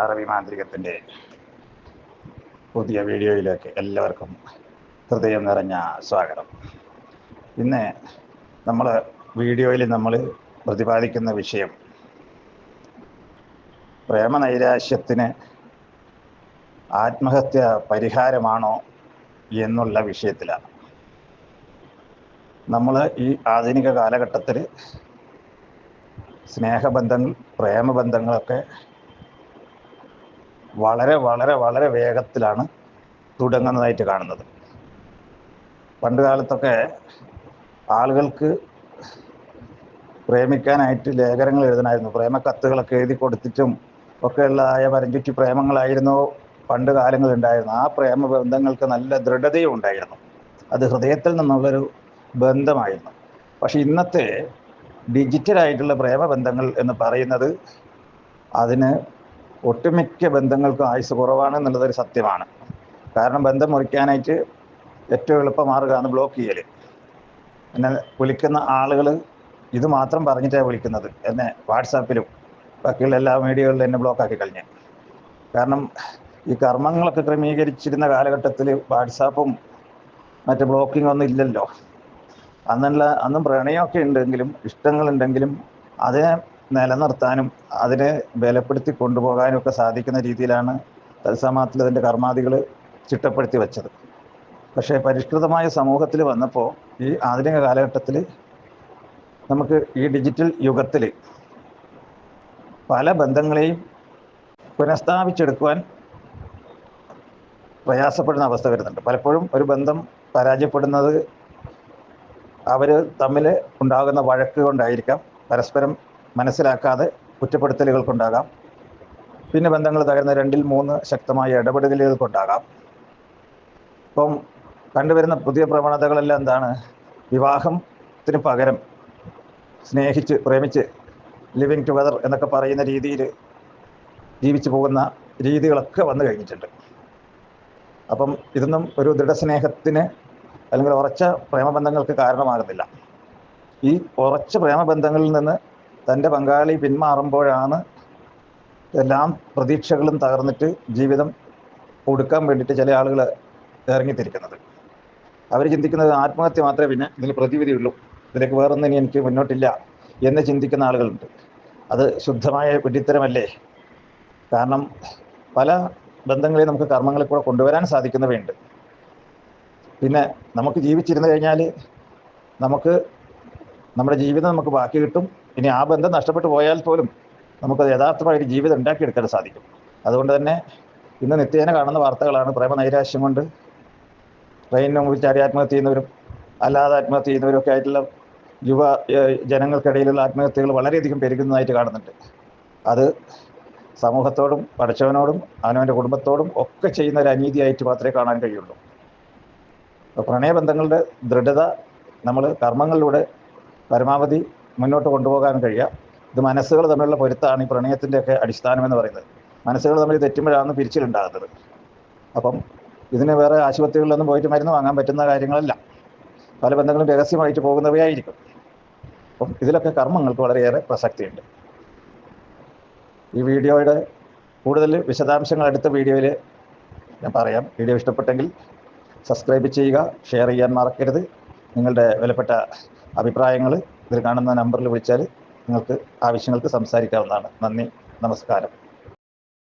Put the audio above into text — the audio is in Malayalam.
അറബി മാന്ത്രികത്തിന്റെ പുതിയ വീഡിയോയിലേക്ക് എല്ലാവർക്കും ഹൃദയം നിറഞ്ഞ സ്വാഗതം. ഇന്ന് നമ്മൾ വീഡിയോയിൽ നമ്മൾ പ്രതിപാദിക്കുന്ന വിഷയം പ്രേമനൈരാശ്യത്തിന് ആത്മഹത്യ പരിഹാരമാണോ എന്നുള്ള വിഷയത്തിലാണ്. നമ്മൾ ഈ ആധുനിക കാലഘട്ടത്തിൽ സ്നേഹബന്ധങ്ങൾ പ്രേമബന്ധങ്ങളൊക്കെ വളരെ വളരെ വളരെ വേഗത്തിലാണ് തുടങ്ങുന്നതായിട്ട് കാണുന്നത്. പണ്ട് കാലത്തൊക്കെ ആളുകൾക്ക് പ്രേമിക്കാനായിട്ട് ലേഖനങ്ങൾ എഴുതണമായിരുന്നു. പ്രേമ കത്തുകളൊക്കെ എഴുതി കൊടുത്തിട്ടും ഒക്കെയുള്ളതായ പരഞ്ചുറ്റി പ്രേമങ്ങളായിരുന്നു പണ്ട് കാലങ്ങളിൽ ഉണ്ടായിരുന്നു ആ പ്രേമ ബന്ധങ്ങൾക്ക് നല്ല ദൃഢതയും ഉണ്ടായിരുന്നു. അത് ഹൃദയത്തിൽ നിന്നുള്ളൊരു ബന്ധമായിരുന്നു. പക്ഷെ ഇന്നത്തെ ഡിജിറ്റലായിട്ടുള്ള പ്രേമബന്ധങ്ങൾ എന്ന് പറയുന്നത് അതിന് ഒട്ടുമിക്ക ബന്ധങ്ങൾക്കും ആയുസ് കുറവാണ് എന്നുള്ളതൊരു സത്യമാണ്. കാരണം ബന്ധം മുറിക്കാനായിട്ട് ഏറ്റവും എളുപ്പമാർഗമാണ് ബ്ലോക്ക് ചെയ്യൽ. എന്നെ വിളിക്കുന്ന ആളുകൾ ഇത് മാത്രം പറഞ്ഞിട്ടാണ് വിളിക്കുന്നത്. എന്നെ വാട്സാപ്പിലും ബാക്കിയുള്ള എല്ലാ മീഡിയകളിലും എന്നെ ബ്ലോക്കാക്കി കഴിഞ്ഞ് കാരണം ഈ കർമ്മങ്ങളൊക്കെ ക്രമീകരിച്ചിരുന്ന കാലഘട്ടത്തിൽ വാട്സാപ്പും മറ്റു ബ്ലോക്കിംഗ് ഒന്നും ഇല്ലല്ലോ. അന്നുള്ള അന്നും പ്രണയമൊക്കെ ഉണ്ടെങ്കിലും ഇഷ്ടങ്ങളുണ്ടെങ്കിലും അതിനെ നിലനിർത്താനും അതിനെ ബലപ്പെടുത്തി കൊണ്ടുപോകാനും ഒക്കെ സാധിക്കുന്ന രീതിയിലാണ് തത്സമാത്തിൽ അതിന്റെ കർമാദികൾ ചിട്ടപ്പെടുത്തി വെച്ചത്. പക്ഷേ പരിഷ്കൃതമായ സമൂഹത്തിൽ വന്നപ്പോൾ ഈ ആധുനിക കാലഘട്ടത്തിൽ നമുക്ക് ഈ ഡിജിറ്റൽ യുഗത്തിൽ പല ബന്ധങ്ങളെയും പുനഃസ്ഥാപിച്ചെടുക്കുവാൻ പ്രയാസപ്പെടുന്ന അവസ്ഥ വരുന്നുണ്ട്. പലപ്പോഴും ഒരു ബന്ധം പരാജയപ്പെടുന്നത് അവർ തമ്മിൽ ഉണ്ടാകുന്ന വഴക്ക് കൊണ്ടായിരിക്കാം. പരസ്പരം മനസ്സിലാക്കാതെ കുറ്റപ്പെടുത്തലുകൾക്കുണ്ടാകാം. പിന്നെ ബന്ധങ്ങൾ തകരുന്ന രണ്ടിൽ മൂന്ന് ശക്തമായ ഇടപെടലുകൾക്കുണ്ടാകാം. ഇപ്പം കണ്ടുവരുന്ന പുതിയ പ്രവണതകളെല്ലാം എന്താണ്? വിവാഹത്തിന് പകരം സ്നേഹിച്ച് പ്രേമിച്ച് ലിവിങ് ടുഗദർ എന്നൊക്കെ പറയുന്ന രീതിയിൽ ജീവിച്ചു പോകുന്ന രീതികളൊക്കെ വന്നു കഴിഞ്ഞിട്ടുണ്ട്. അപ്പം ഇതൊന്നും ഒരു ദൃഢസ്നേഹത്തിന് അല്ലെങ്കിൽ ഉറച്ച പ്രേമബന്ധങ്ങൾക്ക് കാരണമാകുന്നില്ല. ഈ ഉറച്ച പ്രേമബന്ധങ്ങളിൽ നിന്ന് തന്റെ പങ്കാളി പിന്മാറുമ്പോഴാണ് എല്ലാം പ്രതീക്ഷകളും തകർന്നിട്ട് ജീവിതം ഒടുക്കാൻ വേണ്ടിയിട്ട് ചില ആളുകൾ ഇറങ്ങിത്തിരിക്കുന്നത്. അവർ ചിന്തിക്കുന്നത് ആത്മഹത്യ മാത്രമേ പിന്നെ ഇതിന് പ്രതിവിധിയുള്ളൂ. ഇതിലേക്ക് വേറൊന്നും ഇനി എനിക്ക് മുന്നോട്ടില്ല എന്ന് ചിന്തിക്കുന്ന ആളുകളുണ്ട്. അത് ശുദ്ധമായ വിഡിത്തരമല്ലേ കാരണം പല ബന്ധങ്ങളെ നമുക്ക് കർമ്മങ്ങളിൽ കൂടെ കൊണ്ടുവരാൻ സാധിക്കുന്നവയുണ്ട്. പിന്നെ നമുക്ക് ജീവിച്ചിരുന്നു കഴിഞ്ഞാൽ നമുക്ക് നമ്മുടെ ജീവിതം നമുക്ക് ബാക്കി കിട്ടും. ഇനി ആ ബന്ധം നഷ്ടപ്പെട്ടു പോയാൽ പോലും നമുക്കത് യഥാർത്ഥമായൊരു ജീവിതം ഉണ്ടാക്കിയെടുക്കാൻ സാധിക്കും. അതുകൊണ്ട് തന്നെ ഇന്ന് നിത്യേന കാണുന്ന വാർത്തകളാണ്. പ്രേമ നൈരാശ്യം കൊണ്ട് ട്രെയിനിന് മുമ്പിൽ ചാടി ആത്മഹത്യ ചെയ്യുന്നവരും അല്ലാതെ ആത്മഹത്യ ചെയ്യുന്നവരും ഒക്കെ ആയിട്ടുള്ള യുവ ജനങ്ങൾക്കിടയിലുള്ള ആത്മഹത്യകൾ വളരെയധികം പെരുകുന്നതായിട്ട് കാണുന്നുണ്ട്. അത് സമൂഹത്തോടും പഠിച്ചവനോടും അവനവന്റെ കുടുംബത്തോടും ഒക്കെ ചെയ്യുന്ന ഒരു അനീതിയായിട്ട് മാത്രമേ കാണാൻ കഴിയുള്ളൂ. പ്രണയബന്ധങ്ങളുടെ ദൃഢത നമ്മൾ കർമ്മങ്ങളിലൂടെ പരമാവധി മുന്നോട്ട് കൊണ്ടുപോകാൻ കഴിയുക ഇത് മനസ്സുകൾ തമ്മിലുള്ള പൊരുത്താണ് ഈ പ്രണയത്തിന്റെയൊക്കെ അടിസ്ഥാനം എന്ന് പറയുന്നത്. മനസ്സുകൾ തമ്മിൽ തെറ്റുമ്പോഴാണ് പിരിച്ചിലുണ്ടാകുന്നത്. അപ്പം ഇതിന് വേറെ ആശുപത്രികളിലൊന്നും പോയിട്ട് മരുന്ന് വാങ്ങാൻ പറ്റുന്ന കാര്യങ്ങളല്ല. പല ബന്ധങ്ങളും രഹസ്യമായിട്ട് പോകുന്നവയായിരിക്കും. അപ്പം ഇതിലൊക്കെ കർമ്മങ്ങൾക്ക് വളരെയേറെ പ്രസക്തിയുണ്ട്. ഈ വീഡിയോയുടെ കൂടുതൽ വിശദാംശങ്ങൾ അടുത്ത വീഡിയോയിൽ ഞാൻ പറയാം. വീഡിയോ ഇഷ്ടപ്പെട്ടെങ്കിൽ സബ്സ്ക്രൈബ് ചെയ്യുക ഷെയർ ചെയ്യാൻ മറക്കരുത്. നിങ്ങളുടെ വിലപ്പെട്ട അഭിപ്രായങ്ങൾ ഇതിൽ കാണുന്ന നമ്പറിൽ വിളിച്ചാൽ നിങ്ങൾക്ക് ആവശ്യങ്ങൾക്ക് സംസാരിക്കാവുന്നതാണ്. നന്ദി നമസ്കാരം.